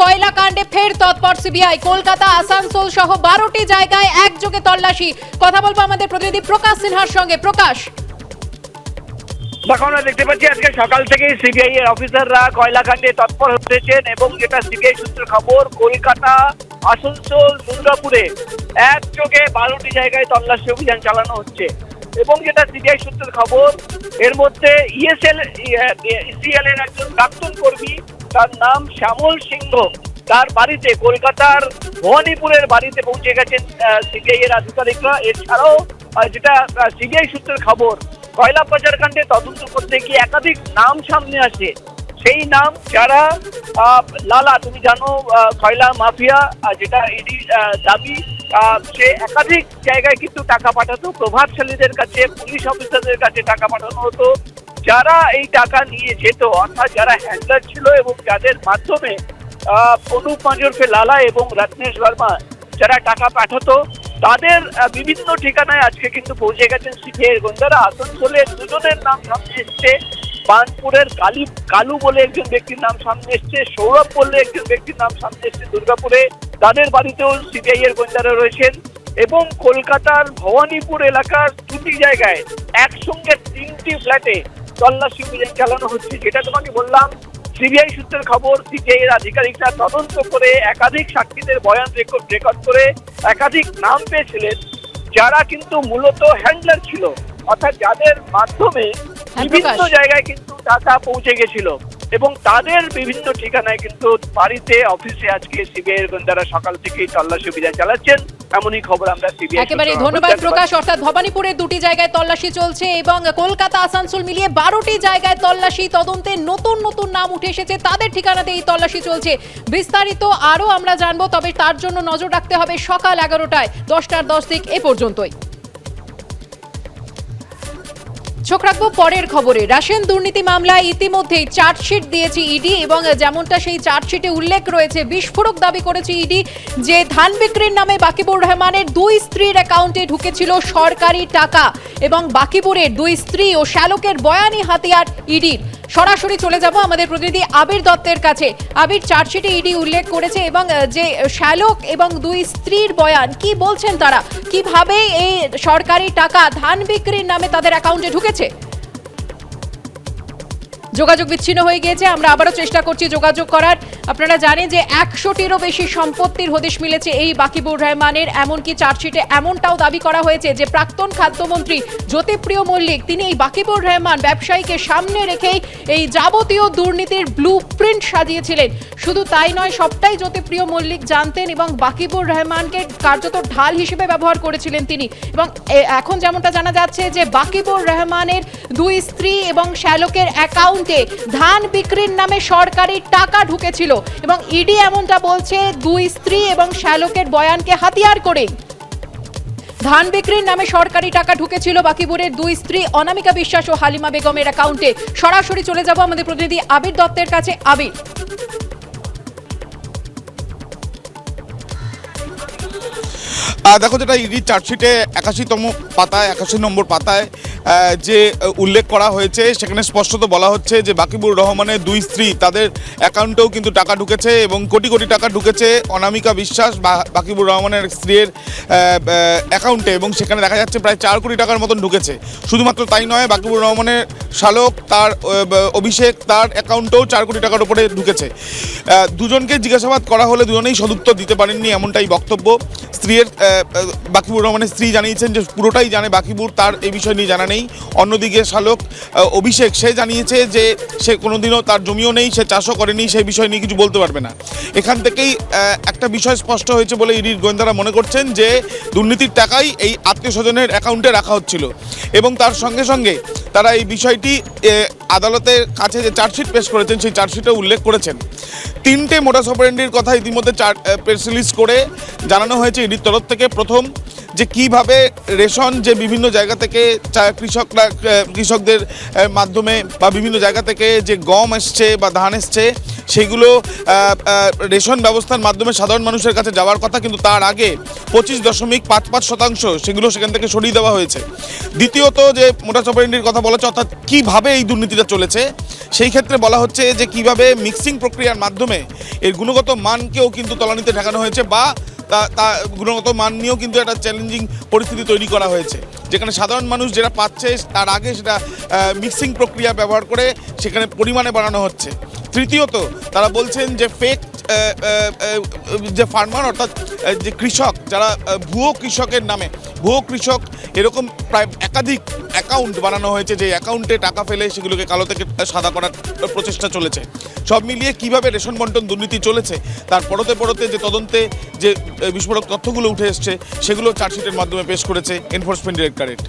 কয়লা কাণ্ডে ফের তৎপর সিবিআই। কলকাতা, আসানসোল সহ বারোটি জায়গায় একযোগে তল্লাশি। কথা বলব আমাদের প্রতিনিধি প্রকাশ সিনহার সঙ্গে। প্রকাশ। দেখো, আমরা দেখতে পাচ্ছি আজকে সকাল থেকে সিবিআই এর অফিসাররা কয়লাকাণ্ডে তৎপর হতেছেন এবং যেটা সিবিআই সূত্রের খবর, কলকাতা, আসানসোল দুর্গাপুরে একযোগে বারোটি জায়গায় তল্লাশি অভিযান চালানো হচ্ছে। এবং যেটা সিবিআই সূত্রের খবর, এর মধ্যে ইএসএল ইসিএল এর একজন প্রাক্তন কর্মী তার নাম শ্যামল সিংহ। তার বাড়িতে কলকাতার ভবানীপুরের বাড়িতে পৌঁছে গেছেন সিবিআই এর আধিকারিকরা। এছাড়াও যেটা সিবিআই সূত্রের খবর, কয়লা পাচার কাণ্ডে তদন্ত করতে গিয়ে একাধিক নাম সামনে আসে। সেই নাম যারা লালা, তুমি জানো কয়লা মাফিয়া যেটা ইডি দাবি সে একাধিক জায়গায় কিন্তু টাকা পাঠাতো। প্রভাবশালীদের কাছে, পুলিশ অফিসারদের কাছে টাকা পাঠানো হতো। যারা এই টাকা নিয়ে যেত, অর্থাৎ যারা হ্যান্ডলার ছিল এবং যাদের মাধ্যমে অনুপ মাজরফে লালা এবং রত্নেশ বর্মা যারা টাকা পাঠাতো, তাদের বিভিন্ন ঠিকানায় আজকে কিন্তু পৌঁছে গেছেন সিপিআই গোন্দারা আসানসোলের দুজনের নাম সামনে এসছে। বানপুরের কালী, কালু বলে একজন ব্যক্তির নাম সামনে এসছে। সৌরভ বলে একজন ব্যক্তির নাম সামনে এসছে দুর্গাপুরে। তাদের বাড়িতেও সিবিআই এর গোয়েন্দারা রয়েছেন এবং কলকাতার ভবানীপুর এলাকার দুটি জায়গায় একসঙ্গে তিনটি ফ্ল্যাটে তল্লাশি অভিযান চালানো হচ্ছে যেটা তোমাকে বললাম সিবিআই সূত্রের খবর সিবিআই এর আধিকারিকরা তদন্ত করে একাধিক সাক্ষীদের বয়ান রেকর্ড রেকর্ড করে একাধিক নাম পেয়েছিলেন যারা কিন্তু মূলত হ্যান্ডলার ছিল। অর্থাৎ যাদের মাধ্যমে হ্যাঁ, বিভিন্ন জায়গায় কিন্তু টাকা পৌঁছে গেছিল এবং তাদের বিভিন্ন ঠিকানায় কিন্তু বাড়িতে অফিসে আজকে সিবিআই এর গোয়েন্দারা সকাল থেকেই তল্লাশি অভিযান চালাচ্ছেন। এমনই খবর আমরা একেবারে ধন্যবাদ প্রকাশ। অর্থাৎ ভবানীপুরে দুটি জায়গায় তল্লাশি চলছে এবং কলকাতা আসানসোল মিলিয়ে বারোটি জায়গায় তল্লাশি। তদন্তে নতুন নতুন নাম উঠে এসেছে। তাদের ঠিকানাতে এই তল্লাশি চলছে। বিস্তারিত আরও আমরা জানব তবে তার জন্য নজর রাখতে হবে সকাল এগারোটায়। দশটার দশ দিক এ পর্যন্তই। চোখ রাখব পরের খবরে। রাশিয়ান দুর্নীতি মামলায় ইতিমধ্যেই চার্জশিট দিয়েছে ইডি এবং যেমনটা সেই চার্জশিটে উল্লেখ রয়েছে, বিস্ফোরক দাবি করেছে ইডি যে ধান বিক্রির নামে বাকিবুর রহমানের দুই স্ত্রীর অ্যাকাউন্টে ঢুকেছিল সরকারি টাকা এবং বাকিবুরের দুই স্ত্রী ও শ্যালকের বয়ানি হাতিয়ার ইডির। সরাসরি চলে যাব আমাদের প্রতিনিধি আবির দত্তের কাছে। আবির, চার্জশিটে ইডি উল্লেখ করেছে এবং যে শ্যালক এবং দুই স্ত্রীর বয়ান, কি বলছেন তারা? কীভাবে এই সরকারি টাকা ধান বিক্রির নামে তাদের অ্যাকাউন্টে ঢুকেছে? যোগাযোগ বিচ্ছিন্ন হয়ে গিয়েছে। আমরা আবারও চেষ্টা করছি যোগাযোগ করার। আপনারা জানেন যে একশোটিরও বেশি সম্পত্তির হদিশ মিলেছে এই বাকিবুর রহমানের। এমনকি চার্জশিটে এমনটাও দাবি করা হয়েছে যে প্রাক্তন খাদ্যমন্ত্রী জ্যোতিপ্রিয় মল্লিক, তিনি এই বাকিবুর রহমান ব্যবসায়ীকে সামনে রেখেই এই যাবতীয় দুর্নীতির ব্লু প্রিন্ট সাজিয়েছিলেন। শুধু তাই নয়, সবটাই জ্যোতিপ্রিয় মল্লিক জানতেন এবং বাকিবুর রহমানকে কার্যত ঢাল হিসেবে ব্যবহার করেছিলেন তিনি। এবং এখন যেমনটা জানা যাচ্ছে যে বাকিবুর রহমানের দুই স্ত্রী এবং শ্যালকের অ্যাকাউন্টে ধান বিক্রির নামে সরকারি টাকা ঢুকেছিল। এবং ইডি এমনটা বলছে, দুই স্ত্রী এবং শ্যালকের বয়ানকে হাতিয়ার করে। ধান বিক্রির নামে সরকারি টাকা ঢুকেছিল বাকিপুরের দুই স্ত্রী অনামিকা বিশ্বাস ও হালিমা বেগমের অ্যাকাউন্টে। সরাসরি চলে যাব আমাদের প্রতিনিধি আবির দত্তের কাছে। আবির। দেখো যেটা ইডি চার্জশিটে একাশিতম পাতায়, একাশি নম্বর পাতায় যে উল্লেখ করা হয়েছে, সেখানে স্পষ্টত বলা হচ্ছে যে বাকিবুর রহমানের দুই স্ত্রী তাদের অ্যাকাউন্টেও কিন্তু টাকা ঢুকেছে এবং কোটি কোটি টাকা ঢুকেছে অনামিকা বিশ্বাস বাকিবুর রহমানের স্ত্রীর অ্যাকাউন্টে এবং সেখানে দেখা যাচ্ছে প্রায় চার কোটি টাকার মতন ঢুকেছে। শুধুমাত্র তাই নয়, বাকিবুর রহমানের শালক, তার অভিষেক, তার অ্যাকাউন্টেও চার কোটি টাকার উপরে ঢুকেছে। দুজনকে জিজ্ঞাসাবাদ করা হলে দুজনেই সদুত্তর দিতে পারেননি এমনটাই বক্তব্য। স্ত্রীর বাকিবুর রহমানের স্ত্রী জানিয়েছেন যে পুরোটাই জানে বাকিবুর, তার এই বিষয় নিয়ে জানা নেই। অন্যদিকে শালক অভিষেক, সে জানিয়েছে যে সে কোনোদিনও তার জমিও নেই, সে চাষও করেনি, সেই বিষয় নিয়ে কিছু বলতে পারবে না। এখান থেকেই একটা বিষয় স্পষ্ট হয়েছে বলে ইডির গোয়েন্দারা মনে করছেন যে দুর্নীতির টাকাই এই আত্মীয় স্বজনের অ্যাকাউন্টে রাখা হচ্ছিল। এবং তার সঙ্গে সঙ্গে তারা এই বিষয়টি আদালতের কাছে যে চার্জশিট পেশ করেছেন, সেই চার্জশিটে উল্লেখ করেছেন। তিনটে মোটাস অপারেন্ডির কথা ইতিমধ্যে চার প্রেস রিলিজ করে জানানো হয়েছে ইডির তরফ থেকে। প্রথম যে কীভাবে রেশন যে বিভিন্ন জায়গা থেকে কৃষকরা কৃষকদের মাধ্যমে বা বিভিন্ন জায়গা থেকে যে গম এসছে বা ধান এসছে, সেগুলো রেশন ব্যবস্থার মাধ্যমে সাধারণ মানুষের কাছে যাওয়ার কথা, কিন্তু তার আগে পঁচিশ দশমিক পাঁচ পাঁচ শতাংশ সেগুলো সেখান থেকে সরিয়ে দেওয়া হয়েছে। দ্বিতীয়ত যে মোটা চপারিন্ডির কথা বলা হচ্ছে, অর্থাৎ কীভাবে এই দুর্নীতিটা চলেছে সেই ক্ষেত্রে বলা হচ্ছে যে কীভাবে মিক্সিং প্রক্রিয়ার মাধ্যমে এর গুণগত মানকেও কিন্তু তলানিতে ঠেকানো হয়েছে বা তা তা গুণগত মান নিয়েও কিন্তু একটা চ্যালেঞ্জিং পরিস্থিতি তৈরি করা হয়েছে। যেখানে সাধারণ মানুষ যেটা পাচ্ছে তার আগে সেটা মিক্সিং প্রক্রিয়া ব্যবহার করে সেখানে পরিমাণে বাড়ানো হচ্ছে। তৃতীয়ত, তারা বলছেন যে ফেক যে ফার্মার অর্থাৎ যে কৃষক, যারা ভুয়ো কৃষকের নামে, ভুয়ো কৃষক এরকম প্রায় একাধিক অ্যাকাউন্ট বানানো হয়েছে, যে অ্যাকাউন্টে টাকা ফেলে সেগুলোকে কালো থেকে সাদা করার প্রচেষ্টা চলেছে। সব মিলিয়ে কীভাবে রেশন বন্টন দুর্নীতি চলেছে, তার পরতে পরতে যে তদন্তে যে বিস্ফোরক তথ্যগুলো উঠে এসছে, সেগুলো চার্জশিটের মাধ্যমে পেশ করেছে এনফোর্সমেন্ট ডিরেক্টরেট